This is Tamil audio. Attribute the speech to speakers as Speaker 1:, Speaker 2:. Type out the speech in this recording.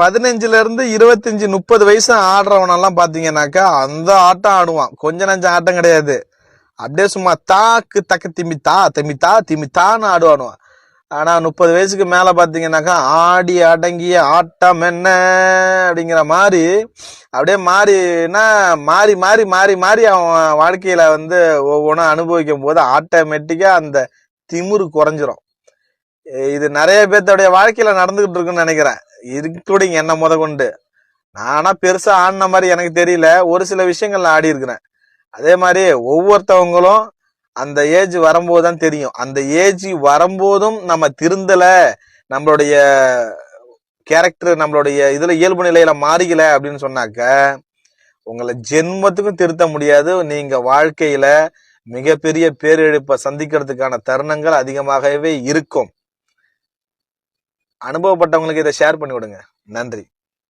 Speaker 1: பதினஞ்சுல இருந்து இருபத்தஞ்சு முப்பது வயசு ஆடுறவனெல்லாம் பாத்தீங்கன்னாக்கா அந்த ஆட்டம் ஆடுவான். கொஞ்ச நஞ்சம் ஆட்டம் கிடையாது. அப்படியே சும்மா தாக்கு தக்க திமி தா திமி தா திமி தான்னு ஆடுவானுவான். ஆனா முப்பது வயசுக்கு மேல பாத்தீங்கன்னாக்கா ஆடி அடங்கிய ஆட்டம் என்ன அப்படிங்கிற மாதிரி அப்படியே மாறினா மாறி மாறி மாறி மாறி அவன் வாழ்க்கையில வந்து ஒவ்வொன்றும் அனுபவிக்கும் போது ஆட்டோமேட்டிக்கா அந்த திமுரு குறைஞ்சிரும். இது நிறைய பேர்த்தோடைய வாழ்க்கையில நடந்துகிட்டு இருக்குன்னு நினைக்கிறேன். இன்க்ளூடிங் என்ன முத கொண்டு. நானா பெருசா ஆடின மாதிரி எனக்கு தெரியல. ஒரு சில விஷயங்கள்ல ஆடி இருக்கிறேன். அதே மாதிரி ஒவ்வொருத்தவங்களும் அந்த ஏஜ் வரும்போது தான் தெரியும். அந்த ஏஜ் வரும்போதும் நம்ம திருந்தல நம்மளுடைய கேரக்டர் நம்மளுடைய இதுல இயல்பு நிலையில மாறிக்கல அப்படின்னு சொன்னாக்க உங்களை ஜென்மத்துக்கும் திருத்த முடியாது. நீங்க வாழ்க்கையில மிகப்பெரிய பேரிழப்பை சந்திக்கிறதுக்கான தருணங்கள் அதிகமாகவே இருக்கும். அனுபவப்பட்டவங்களுக்கு இதை ஷேர் பண்ணி விடுங்க நன்றி.